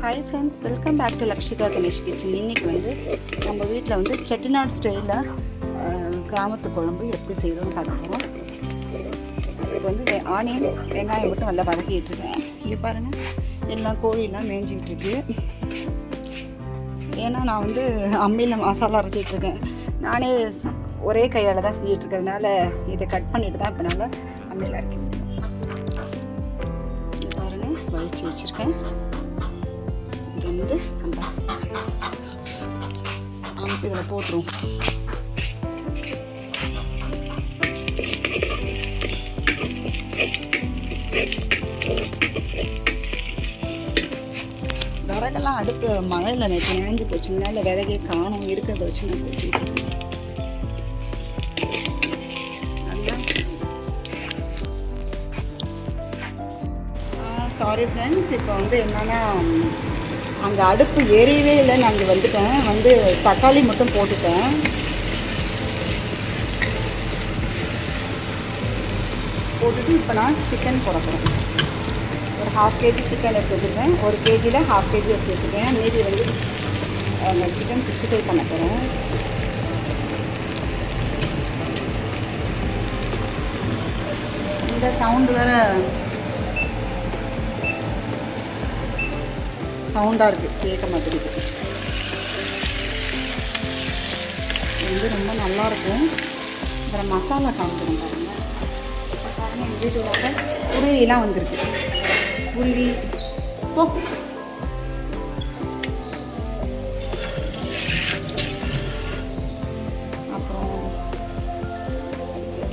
Hi friends welcome back to Lakshika Ganesh kitchen இன்றைக்கி வந்து நம்ம வீட்டில் வந்து செட்டிநாடு ஸ்டைலில் கிராமத்து குழம்பு எப்படி செய்யணும்னு பார்க்க போகிறோம் இதுக்கு வந்து ஆனியன் வெங்காயம் மட்டும் நல்லா வதக்கிட்டு இருக்கேன். இங்கே பாருங்கள் எல்லாம் கோழிலாம் மேய்ஞ்சிக்கிட்டு இருக்கு. ஏன்னா நான் வந்து அம்மியில் மசாலா அரைச்சிட்ருக்கேன் நானே ஒரே கையால் தான் செஞ்சுட்டு இருக்கிறதுனால இதை கட் பண்ணிட்டு தான் இப்போ நாங்கள் அம்மியில் அரைக்க முடியும் இங்க பாருங்க வலிச்சு வச்சுருக்கேன். இது வந்து நம்ம அமைப்பு இதில் போட்டுருவோம். விறகெல்லாம் அடுப்பு மழையில் நேற்று நினைஞ்சு போச்சுனால விறகே காணும் இருக்கிறத வச்சு நான் போட்டுட்டு சாரி ஃப்ரெண்ட்ஸ் இப்போ வந்து என்னென்னா அங்கே அடுப்பு எரியவே இல்லை. நான் அங்கே வந்துட்டேன். வந்து தக்காளி மட்டும் போட்டுட்டேன். போட்டுட்டு இப்போ நான் சிக்கன் போடக்கிறேன் ஒரு ஹாஃப் கேஜி சிக்கன் எடுத்து வச்சுருக்கேன். ஒரு கேஜியில் ஹாஃப் கேஜி எடுத்து வச்சுருக்கேன். மீதி வந்து நான் சிக்கன் சிக்ஸ்டி ஃபைவ் பண்ண போகிறேன் இந்த சவுண்டு வேறு சவுண்டாக இருக்குது கேட்க மாட்டேங்குது. இது வந்து ரொம்ப நல்லாயிருக்கும் அப்புறம் மசாலா காமிக்கிறோம் பாருங்கள் இப்போ எங்கள் வீட்டு உருவிலாம் வந்திருக்கு. உருவி போ. அப்புறம்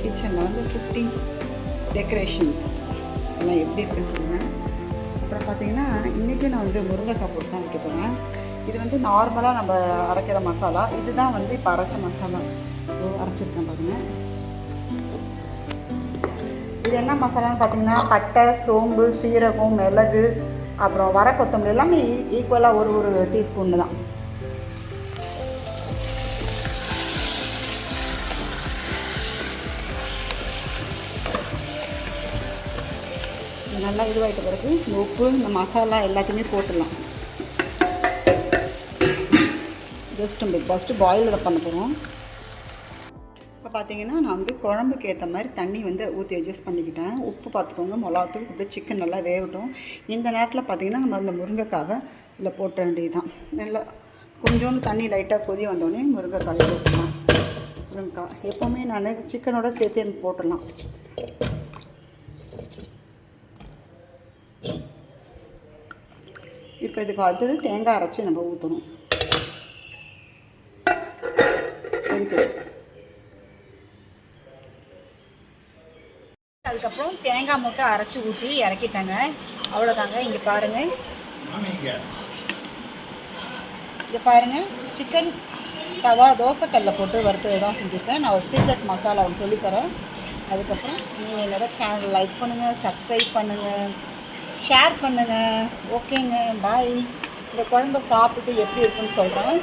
கிச்சனில் வந்து குட்டி டெக்கரேஷன்ஸ் எல்லாம் எப்படி இருக்குன்னு சொல்லுங்கள் பார்த்தீங்கன்னா இன்றைக்கி நான் வந்து முருங்கைக்காய் போட்டு தான் வைக்க போகிறேன் இது வந்து நார்மலாக நம்ம அரைக்கிற மசாலா. இதுதான் வந்து இப்போ அரைச்ச மசாலா. ஸோ அரைச்சிருக்கேன் பாருங்க. இது என்ன மசாலான்னு பார்த்தீங்கன்னா பட்டை சோம்பு சீரகம் மிளகு அப்புறம் வர கொத்தமல்லி எல்லாமே ஈக்குவலாக ஒரு ஒரு டீஸ்பூன் தான். நல்லா இதுவாகிட்ட பிறகு இந்த உப்பு இந்த மசாலா எல்லாத்தையுமே போட்டுடலாம். ஜஸ்ட் நம்ம ஃபஸ்ட்டு பாயிலில் பண்ண போகிறோம் இப்போ பார்த்தீங்கன்னா நான் வந்து குழம்புக்கு ஏற்ற மாதிரி தண்ணி வந்து ஊற்றி அட்ஜஸ்ட் பண்ணிக்கிட்டேன். உப்பு பார்த்துக்கோங்க மிளகாத்தூள் அப்படியே சிக்கன் நல்லா வேகட்டும். இந்த நேரத்தில் பார்த்தீங்கன்னா நம்ம அந்த முருங்கைக்காவை இதில் போட்ட வேண்டியதுதான். நல்லா கொஞ்சோண்டு தண்ணி லைட்டாக கொதி வந்தோடனே முருங்கைக்காய் போட்டுடலாம் முருங்கைக்காய் எப்போவுமே நான் சிக்கனோட சேர்த்து எனக்கு போட்டுடலாம். இப்போ இதுக்கு அடுத்தது தேங்காய் அரைச்சி நம்ம ஊற்றணும் அதுக்கப்புறம் தேங்காய் மூட்டை அரைச்சி ஊற்றி இறக்கிட்டாங்க. அவ்வளோதாங்க இங்கே பாருங்கள் இங்கே பாருங்கள் சிக்கன் தவா தோசைக்கல்லில் போட்டு வறுத்து தான் செஞ்சுருக்கேன். நான் ஒரு சீக்ரெட் மசாலா ஒன்று சொல்லித்தரேன். அதுக்கப்புறம் நீங்கள் என்னோடய சேனல் லைக் பண்ணுங்கள் சப்ஸ்கிரைப் பண்ணுங்கள் ஷேர் பண்ணுங்கள் ஓகேங்க பாய் இந்த குழம்ப சாப்பிட்டு எப்படி இருக்குன்னு சொல்கிறேன்